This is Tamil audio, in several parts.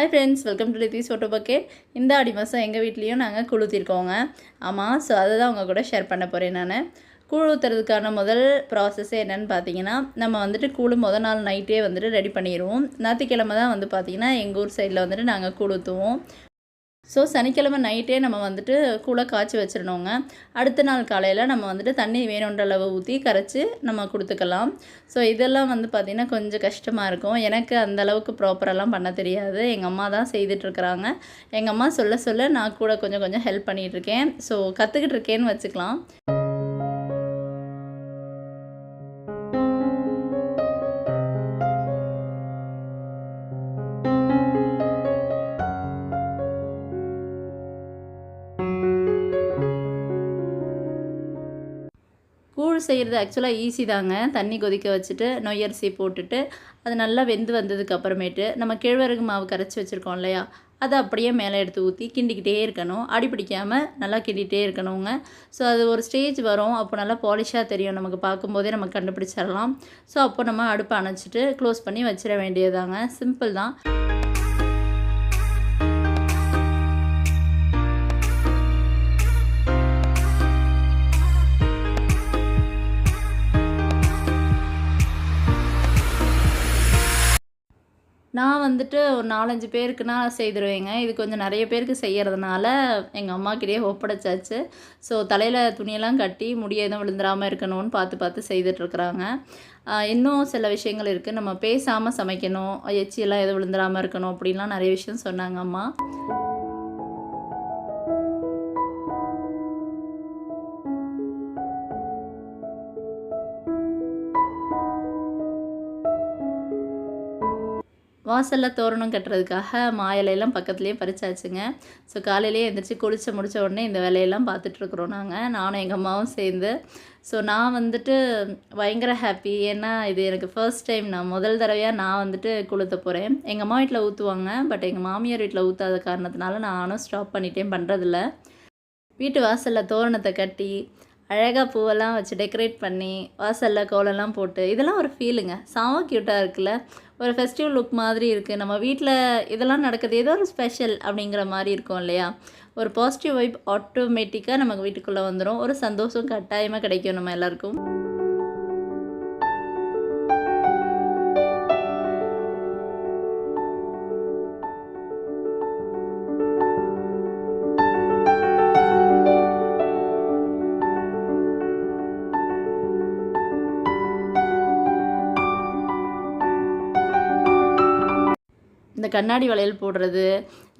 Hi friends welcome to Lithi's photo bucket இந்த ஆடி மாதம் எங்கள் வீட்லேயும் நாங்கள் குளுத்திருக்கோங்க. ஆமாம் ஸோ அதை தான் உங்கள் கூட ஷேர் பண்ண போகிறேன் நான். கூழ் ஊற்றுறதுக்கான முதல் ப்ராசஸ்ஸே என்னென்னு பார்த்தீங்கன்னா நம்ம வந்துட்டு கூழ் முதல் நாள் நைட்டே வந்துட்டு ரெடி பண்ணிடுவோம் ஞாயிற்றுக்கிழமை தான் வந்து பார்த்திங்கன்னா எங்கள் ஊர் சைடில் வந்துட்டு நாங்கள் கூழ் ஊற்றுவோம் ஸோ சனிக்கிழமை நைட்டே நம்ம வந்துட்டு கூட காய்ச்சி வச்சிடணுங்க. அடுத்த நாள் காலையில் நம்ம வந்துட்டு தண்ணி வேணுன்ற அளவு ஊற்றி கரைச்சி நம்ம கொடுத்துக்கலாம். ஸோ இதெல்லாம் வந்து பார்த்திங்கன்னா கொஞ்சம் கஷ்டமாக இருக்கும். எனக்கு அந்த அளவுக்கு ப்ராப்பரெல்லாம் பண்ண தெரியாது. எங்கள் அம்மா தான் செய்துட்ருக்குறாங்க எங்கள் அம்மா சொல்ல சொல்ல நான் கூட கொஞ்சம் கொஞ்சம் ஹெல்ப் பண்ணிகிட்ருக்கேன் ஸோ கற்றுக்கிட்டு இருக்கேன்னு வச்சுக்கலாம். கூழ் செய்கிறது ஆக்சுவலாக ஈஸி தாங்க. தண்ணி கொதிக்க வச்சுட்டு நொய்யரிசி போட்டுட்டு அது நல்லா வெந்து வந்ததுக்கு அப்புறமேட்டு நம்ம கேழ்வரகு மாவு கரைச்சி வச்சுருக்கோம் இல்லையா? அதை அப்படியே மேலே எடுத்து ஊற்றி கிண்டிக்கிட்டே இருக்கணும். அடி பிடிக்காமல் நல்லா கிண்டிகிட்டே இருக்கணுங்க. ஸோ அது ஒரு ஸ்டேஜ் வரும். அப்போ நல்லா பாலிஷாக தெரியும். நமக்கு பார்க்கும்போதே நம்ம கண்டுபிடிச்சிடலாம். ஸோ அப்போ நம்ம அடுப்பை அணைச்சிட்டு க்ளோஸ் பண்ணி வச்சிட வேண்டியதாங்க சிம்பிள் தான். நான் வந்துட்டு ஒரு நாலஞ்சு பேருக்குனா செய்திருவேங்க. இது கொஞ்சம் நிறைய பேருக்கு செய்கிறதுனால எங்கள் அம்மாக்கிட்டேயே ஒப்படைச்சாச்சு. ஸோ தலையில் துணியெல்லாம் கட்டி முடிய எதுவும் விழுந்துடாமல் இருக்கணும்னு பார்த்து பார்த்து செய்துட்ருக்குறாங்க. இன்னும் சில விஷயங்கள் இருக்குது நம்ம பேசாமல் சமைக்கணும். எச்சியெல்லாம் எதுவும் விழுந்துடாமல் இருக்கணும் அப்படின்லாம் நிறைய விஷயம் சொன்னாங்க அம்மா. வாசலில் தோரணம் கட்டுறதுக்காக மா இலையெல்லாம் பக்கத்துலேயே பறிச்சாச்சுங்க. ஸோ காலையிலேயே எழுந்திரிச்சு குளிச்சு முடித்த உடனே இந்த வேலையெல்லாம் பார்த்துட்ருக்குறோம் நாங்கள் நானும் எங்கள் அம்மாவும் சேர்ந்து. ஸோ நான் வந்துட்டு பயங்கர ஹாப்பி ஏன்னா இது எனக்கு ஃபர்ஸ்ட் டைம் நான் முதல் தடவையாக நான் வந்துட்டு கொளுத்த போகிறேன் எங்கள் அம்மா வீட்டில் ஊற்றுவாங்க பட் எங்கள் மாமியார் வீட்டில் ஊற்றாத காரணத்தினால நானும் ஸ்டாப் பண்ணிட்டேன் பண்ணுறதில்ல வீட்டு வாசலில் தோரணத்தை கட்டி அழகாக பூவெல்லாம் வச்சு டெக்கரேட் பண்ணி வாசலில் கோலம்லாம் போட்டு இதெல்லாம் ஒரு ஃபீலுங்க சாம க்யூட்டாக இருக்குல்ல. ஒரு ஃபெஸ்டிவல் லுக் மாதிரி இருக்குது நம்ம வீட்டில் இதெல்லாம் நடக்குது. ஏதோ ஒரு ஸ்பெஷல் அப்படிங்கிற மாதிரி இருக்கும் இல்லையா? ஒரு பாசிட்டிவ் வைப் ஆட்டோமேட்டிக்காக நமக்கு வீட்டுக்குள்ளே வந்துடும் ஒரு சந்தோஷம் கட்டாயமாக கிடைக்கும் நம்ம எல்லாருக்கும். கண்ணாடி வளையல் போடுறது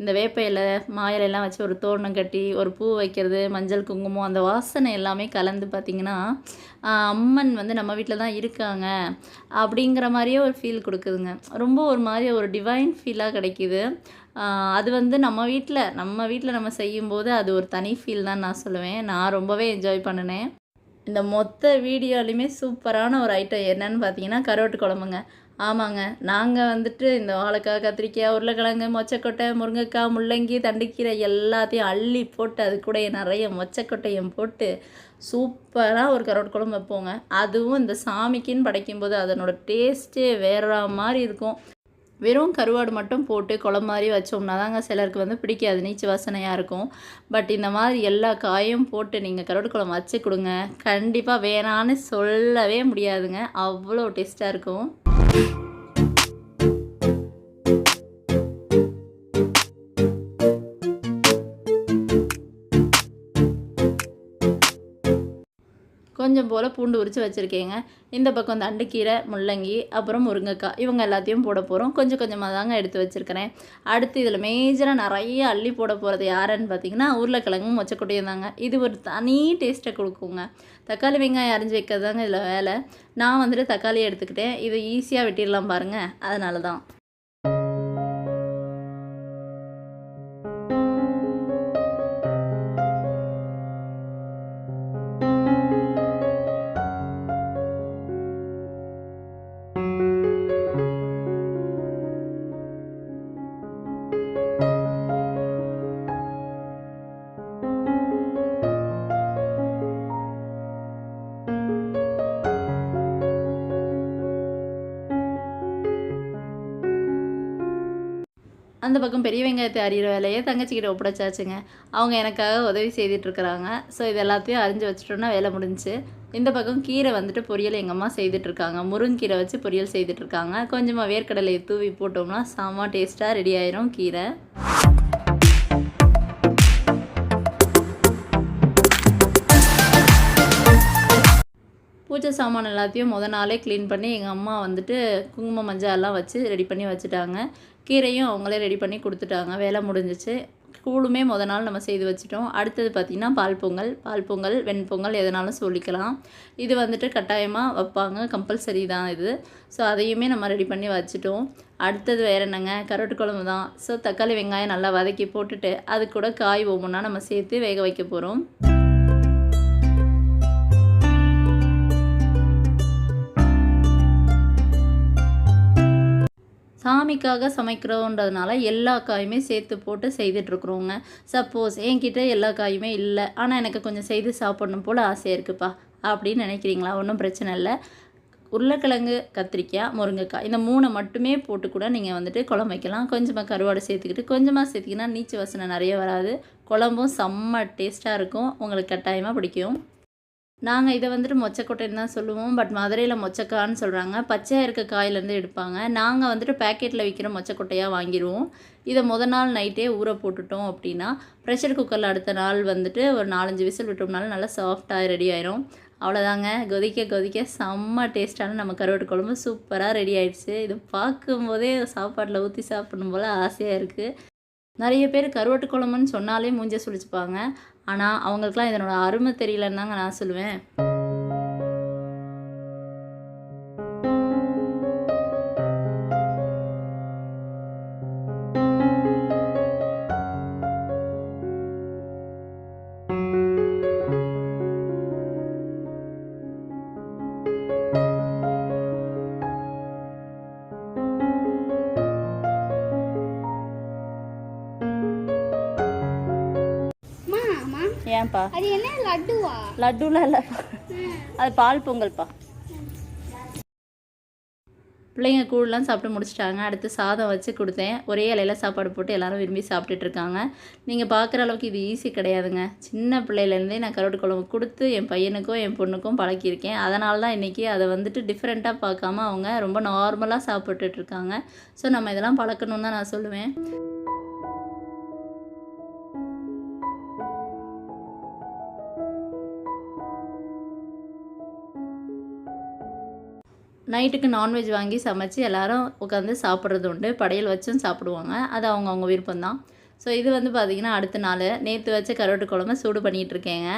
இந்த வேப்ப இலை மாயிலெல்லாம் வச்சு ஒரு தோரணம் கட்டி ஒரு பூ வைக்கிறது மஞ்சள் குங்குமம் அந்த வாசனை எல்லாமே கலந்து பார்த்திங்கன்னா அம்மன் வந்து நம்ம வீட்டில் தான் இருக்காங்க அப்படிங்கிற மாதிரியே ஒரு ஃபீல் கொடுக்குதுங்க. ரொம்ப ஒரு மாதிரி ஒரு டிவைன் ஃபீலாக கிடைக்கிது. அது வந்து நம்ம வீட்டில் நம்ம வீட்டில் நம்ம செய்யும்போது அது ஒரு தனி ஃபீல் தான் நான் சொல்லுவேன். நான் ரொம்பவே என்ஜாய் பண்ணினேன். இந்த மொத்த வீடியோலையுமே சூப்பரான ஒரு ஐட்டம் என்னன்னு பார்த்தீங்கன்னா கரோட்டு குழம்புங்க. ஆமாங்க. நாங்கள் வந்துட்டு இந்த வாழைக்காய் கத்திரிக்காய் உருளைக்கிழங்கு மொச்சக்கொட்டை முருங்கைக்காய் முள்ளங்கி தண்டுக்கீரை எல்லாத்தையும் அள்ளி போட்டு அது கூட நிறைய மொச்சக்கொட்டையும் போட்டு சூப்பராக ஒரு கரோட் குழம்பு வைப்போங்க. அதுவும் இந்த சாமிக்குன்னு படைக்கும்போது அதனோட டேஸ்ட்டே வேற மாதிரி இருக்கும். வெறும் கருவாடு மட்டும் போட்டு குழம்பு மாதிரி வச்சோம்னா தாங்க சிலருக்கு வந்து பிடிக்காது நீச்சு வாசனையாக இருக்கும். பட் இந்த மாதிரி எல்லா காயும் போட்டு நீங்கள் கருவாடு குழம்பு வச்சு கொடுங்க. கண்டிப்பாக வேணான்னு சொல்லவே முடியாதுங்க. அவ்வளோ டேஸ்ட்டாக இருக்கும். கொஞ்சம் போல் பூண்டு உரித்து வச்சுருக்கேங்க. இந்த பக்கம் தண்டுக்கீரை முள்ளங்கி அப்புறம் முருங்கைக்காய். இவங்க எல்லாத்தையும் போட போகிறோம் கொஞ்சம் கொஞ்சமாக தாங்க எடுத்து வச்சுருக்கிறேன். அடுத்து இதில் மேஜராக நிறைய அள்ளி போட போகிறது யாருன்னு பார்த்தீங்கன்னா உருளைக்கிழங்கும் மொச்சக்கொட்டையும் தாங்க. இது ஒரு தனி டேஸ்ட்டை கொடுக்குங்க. தக்காளி வெங்காயம் அரிஞ்சு வைக்கிறது தாங்க இதில் வேலை. நான் வந்துட்டு தக்காளியை எடுத்துக்கிட்டேன். இதை ஈஸியாக வெட்டிடலாம் பாருங்கள் அதனால தான் அந்த பக்கம் பெரிய வெங்காயத்தை அறிகிற வேலையை தங்கச்சிக்கிட்ட ஒப்படைச்சாச்சுங்க. அவங்க எனக்காக உதவி செய்துட்ருக்குறாங்க. ஸோ இது எல்லாத்தையும் அரிஞ்சு வச்சுட்டோன்னா வேலை முடிஞ்சு. இந்த பக்கம் கீரை வந்துட்டு பொரியல் எங்கள் அம்மா செய்துட்ருக்காங்க. முருங்கீரை வச்சு பொரியல் செய்துட்ருக்காங்க. கொஞ்சமாக வேர்க்கடலையை தூவி போட்டோம்னா செம்ம டேஸ்ட்டாக ரெடி ஆயிரும் கீரை. பூஜை சாமான் எல்லாத்தையும் முத நாளே க்ளீன் பண்ணி எங்கள் அம்மா வந்துட்டு குங்குமம் மஞ்சள் எல்லாம் வச்சு ரெடி பண்ணி வச்சுட்டாங்க. கீரையும் அவங்களே ரெடி பண்ணி கொடுத்துட்டாங்க. வேலை முடிஞ்சிச்சு. கூழுமே முத நாள் நம்ம செய்து வச்சுட்டோம். அடுத்தது பார்த்திங்கன்னா பால் பொங்கல். பால் பொங்கல் வெண்பொங்கல் எதனாலும் சொல்லிக்கலாம். இது வந்துட்டு கட்டாயமாக வைப்பாங்க. கம்பல்சரி தான் இது. ஸோ அதையுமே நம்ம ரெடி பண்ணி வச்சுட்டோம். அடுத்தது வேறு என்னங்க? கரோட்டு குழம்பு தான். ஸோ தக்காளி வெங்காயம் நல்லா வதக்கி போட்டுட்டு அது கூட காய் ஒவ்வொன்றா நம்ம சேர்த்து வேக வைக்க போகிறோம் சாமிக்காக சமைக்கிறோன்றதுனால எல்லா காயுமே சேர்த்து போட்டு செய்துட்ருக்குறோங்க. சப்போஸ் என்கிட்ட எல்லா காயுமே இல்லை. ஆனால் எனக்கு கொஞ்சம் செய்து சாப்பிடணும் போல் ஆசையாக இருக்குப்பா. அப்படின்னு நினைக்கிறீங்களா? ஒன்றும் பிரச்சனை இல்லை. உருளைக்கிழங்கு கத்திரிக்காய் முருங்கைக்காய் இந்த மூணை மட்டுமே போட்டு கூட நீங்கள் வந்துட்டு குழம்பு வைக்கலாம். கொஞ்சமாக கருவாடு சேர்த்துக்கிட்டு கொஞ்சமாக சேர்த்திங்கன்னா நீச்சு வாசனை நிறைய வராது. குழம்பும் செம்ம டேஸ்ட்டாக இருக்கும். உங்களுக்கு கட்டாயமாக பிடிக்கும். நாங்கள் இதை வந்துட்டு மொச்சக்கொட்டைன்னு தான் சொல்லுவோம். பட் மதுரையில் மொச்சக்கான்னு சொல்கிறாங்க பச்சையாக இருக்க காயிலேருந்து எடுப்பாங்க. நாங்கள் வந்துட்டு பேக்கெட்டில் விற்கிற மொச்சக்கொட்டையாக வாங்கிடுவோம் இதை முத நாள் நைட்டே ஊற போட்டுட்டோம் அப்படின்னா ப்ரெஷர் குக்கரில் அடுத்த நாள் வந்துட்டு ஒரு நாலஞ்சு விசில் விட்டோம்னாலும் நல்லா சாஃப்டாக ரெடி ஆயிரும். அவ்வளோதாங்க. கொதிக்க கொதிக்க செம்ம டேஸ்ட்டான நம்ம கருவாட்டு குழம்பு சூப்பராக ரெடி ஆயிடுச்சு. இது பார்க்கும்போதே சாப்பாட்டில் ஊற்றி சாப்பிடணும் போல் ஆசையாக இருக்குது நிறைய பேர் கருவாட்டு குழம்புன்னு சொன்னாலே மூஞ்ச சுழிச்சுப்பாங்க. ஆனால் அவங்களுக்குலாம் இதனோட அருமை தெரியலன்னு தாங்க நான் சொல்லுவேன். ஏன்பா அது என்ன? லட்டுவா? லட்டுலாம் இல்லைப்பா அது பால் பொங்கல்ப்பா. பிள்ளைங்க கூழ்லாம் சாப்பிட்டு முடிச்சிட்டாங்க. அடுத்து சாதம் வச்சு கொடுத்தேன். ஒரே இலையில சாப்பாடு போட்டு எல்லாரும் விரும்பி சாப்பிட்டுட்டு இருக்காங்க. நீங்கள் பார்க்குற அளவுக்கு இது ஈஸி கிடையாதுங்க. சின்ன பிள்ளையிலேருந்தே நான் கருவாட்டு குழம்பு கொடுத்து என் பையனுக்கும் என் பொண்ணுக்கும் பழக்கியிருக்கேன். அதனால தான் இன்றைக்கி அதை வந்துட்டு டிஃப்ரெண்ட்டாக பார்க்காம அவங்க ரொம்ப நார்மலாக சாப்பிட்டுட்டு இருக்காங்க. ஸோ நம்ம இதெல்லாம் பழக்கணும்னு தான் நான் சொல்லுவேன். நைட்டுக்கு நான்வெஜ் வாங்கி சமைச்சு எல்லாரும் உட்காந்து சாப்பிட்றது உண்டு. படையல் வச்சும் சாப்பிடுவாங்க. அது அவங்க அவங்க விருப்பம்தான். ஸோ இது வந்து பார்த்திங்கன்னா அடுத்த நாள். நேற்று வச்ச கருவாட்டு குழம்பு சூடு பண்ணிகிட்டு இருக்கேங்க.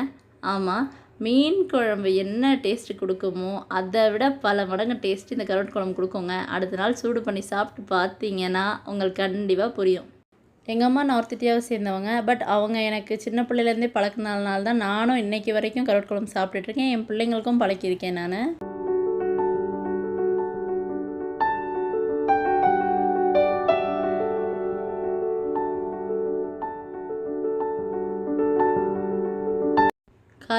ஆமாம் மீன் குழம்பு என்ன டேஸ்ட்டு கொடுக்குமோ அதை விட பல மடங்கு டேஸ்ட்டு இந்த கருவாட்டு குழம்பு கொடுக்குங்க. அடுத்த நாள் சூடு பண்ணி சாப்பிட்டு பார்த்தீங்கன்னா உங்களுக்கு கண்டிப்பாக புரியும். எங்கள் அம்மா நார்த் இந்தியாவை சேர்ந்தவங்க. பட் அவங்க எனக்கு சின்ன பிள்ளையிலேருந்தே பழக்கினால தான் நானும் இன்றைக்கி வரைக்கும் கருவாட்டு குழம்பு சாப்பிட்டுட்ருக்கேன் என் பிள்ளைங்களுக்கும் பழக்கியிருக்கேன் நான்.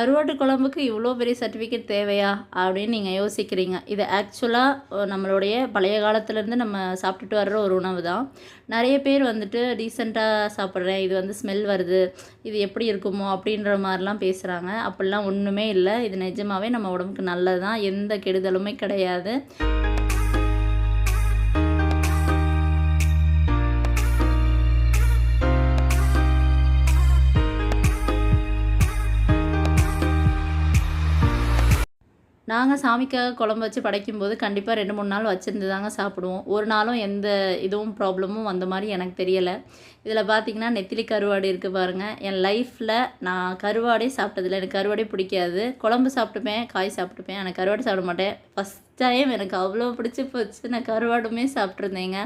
கருவாட்டு குழம்புக்கு இவ்வளோ பெரிய சர்டிஃபிகேட் தேவையா அப்படின்னு நீங்கள் யோசிக்கிறீங்க. இது ஆக்சுவலாக நம்மளுடைய பழைய காலத்துலேருந்து நம்ம சாப்பிட்டுட்டு வர்ற ஒரு உணவு தான் நிறைய பேர் வந்துட்டு ரீசெண்டாக சாப்பிட்றேன் இது வந்து ஸ்மெல் வருது இது எப்படி இருக்குமோ அப்படின்ற மாதிரிலாம் பேசுகிறாங்க அப்படிலாம் ஒன்றுமே இல்லை இது நிஜமாகவே நம்ம உடம்புக்கு நல்லது தான் எந்த கெடுதலுமே கிடையாது. நாங்கள் சாமிக்காக குழம்பு வச்சு படைக்கும்போது கண்டிப்பாக ரெண்டு மூணு நாள் வச்சுருந்து தாங்க சாப்பிடுவோம். ஒரு நாளும் எந்த இதுவும் ப்ராப்ளமும் வந்த மாதிரி எனக்கு தெரியலை. இதில் பார்த்தீங்கன்னா நெத்திலி கருவாடு இருக்குது பாருங்கள் என் லைஃப்பில் நான் கருவாடே சாப்பிட்டதில்லை. எனக்கு கருவாடே பிடிக்காது. குழம்பு சாப்பிட்டுப்பேன் காய் சாப்பிட்டுப்பேன். எனக்கு கருவாடு சாப்பிட மாட்டேன். ஃபஸ்ட் டைம் எனக்கு அவ்வளோ பிடிச்சி போச்சு. நான் கருவாடுமே சாப்பிட்ருந்தேங்க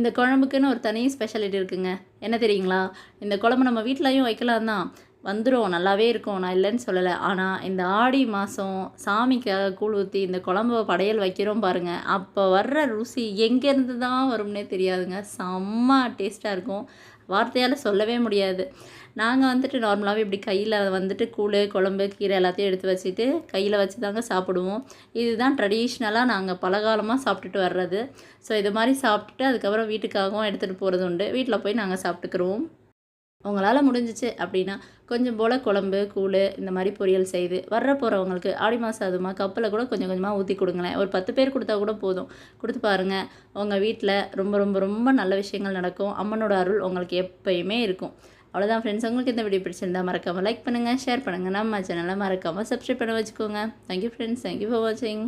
இந்த குழம்புக்குன்னு ஒரு தனி ஸ்பெஷாலிட்டி இருக்குங்க. என்ன தெரியுங்களா? இந்த குழம்பு நம்ம வீட்லேயும் வைக்கலாம் தான் வந்துடும் நல்லாவே இருக்கும். நான் இல்லைன்னு சொல்லலை. ஆனால் இந்த ஆடி மாதம் சாமிக்காக கூழ் ஊற்றி இந்த குழம்ப படையல் வைக்கிறோம் பாருங்கள் அப்போ வர்ற ருசி எங்கேருந்து தான் வரும்னே தெரியாதுங்க. செம்ம டேஸ்ட்டாக இருக்கும். வார்த்தையால் சொல்லவே முடியாது. நாங்கள் வந்துட்டு நார்மலாகவே இப்படி கையில் வந்துட்டு கூழ் குழம்பு கீரை எல்லாத்தையும் எடுத்து வச்சுட்டு கையில் வச்சு தாங்க சாப்பிடுவோம். இதுதான் ட்ரெடிஷ்னலாக நாங்கள் பலகாலமாக சாப்பிட்டுட்டு வர்றது. ஸோ இது மாதிரி சாப்பிட்டுட்டு அதுக்கப்புறம் வீட்டுக்காகவும் எடுத்துகிட்டு போகிறது உண்டு வீட்டில் போய் நாங்கள் சாப்பிட்டுக்குருவோம் உங்களால் முடிஞ்சிச்சு அப்படின்னா கொஞ்சம் போல் குழம்பு கூழ் இந்த மாதிரி பொரியல் செய்து வர்ற போகிறவங்களுக்கு ஆடி மாதம் அதுமா கப்பில் கூட கொஞ்சம் கொஞ்சமாக ஊற்றி கொடுங்களேன். ஒரு பத்து பேர் கொடுத்தா கூட போதும். கொடுத்து பாருங்கள் உங்கள் வீட்டில் ரொம்ப ரொம்ப ரொம்ப நல்ல விஷயங்கள் நடக்கும். அம்மனோட அருள் உங்களுக்கு எப்பயுமே இருக்கும். அவ்வளோதான் ஃப்ரெண்ட்ஸ் உங்களுக்கு இந்த வீடியோ பிடிச்சிருந்தா மறக்காமல் லைக் பண்ணுங்கள் ஷேர் பண்ணுங்கள் நம்ம சேனலை மறக்காமல் சப்ஸ்கிரைப் பண்ண வச்சுக்கோங்க. தேங்க்யூ ஃப்ரெண்ட்ஸ் தேங்க்யூ ஃபார் வாட்சிங்